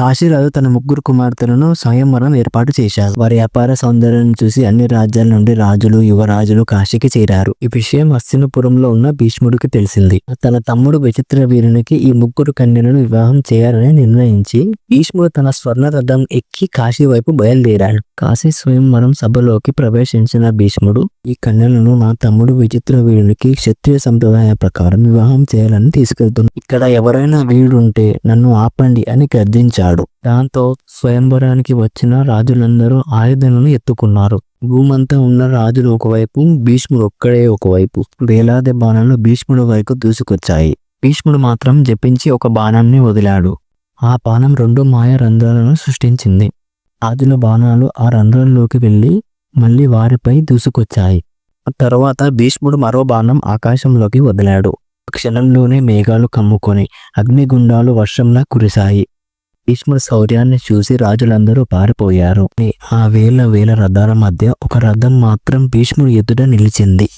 కాశీరాజు తన ముగ్గురు కుమార్తెలను స్వయంవరం ఏర్పాటు చేశారు. వారి అపార సౌందర్యాన్ని చూసి అన్ని రాజ్యాల నుండి రాజులు యువరాజులు కాశీకి చేరారు. ఈ విషయం హస్తినపురంలో ఉన్న భీష్ముడికి తెలిసింది. తన తమ్ముడు విచిత్ర వీరునికి ఈ ముగ్గురు కన్యలను వివాహం చేయాలని నిర్ణయించి భీష్ముడు తన స్వర్ణ రథం ఎక్కి కాశీ వైపు బయలుదేరాడు. కాశీ స్వయంవరం సభలోకి ప్రవేశించిన భీష్ముడు ఈ కన్యలను నా తమ్ముడు విచిత్ర వీరునికి క్షత్రియ సంప్రదాయ ప్రకారం వివాహం చేయాలని తీసుకెళ్తున్నాను. ఇక్కడ ఎవరైనా వీడుంటే నన్ను ఆపండి అని గర్జించాడు దాంతో స్వయంవరానికి వచ్చిన రాజులందరూ ఆయుధాలను ఎత్తుకున్నారు. భూమంతా ఉన్న రాజులు ఒకవైపు భీష్ముడు ఒక్కడే ఒకవైపు. వేలాది బాణాలు భీష్ముడు వైపు దూసుకొచ్చాయి. భీష్ముడు మాత్రం జపించి ఒక బాణాన్ని వదిలాడు. ఆ బాణం రెండు మాయ రంధ్రాలను సృష్టించింది. ఆదిల బాణాలు ఆ రంధ్రంలోకి వెళ్ళి మళ్ళీ వారిపై దూసుకొచ్చాయి. తర్వాత భీష్ముడు మరో బాణం ఆకాశంలోకి వదిలాడు. క్షణంలోనే మేఘాలు కమ్ముకొని అగ్నిగుండాలు వర్షంలా కురిశాయి. భీష్ముడు శౌర్యాన్ని చూసి రాజులందరూ పారిపోయారు. ఆ వేల వేల రథాల మధ్య ఒక రథం మాత్రం భీష్ముడి ఎదుట నిలిచింది.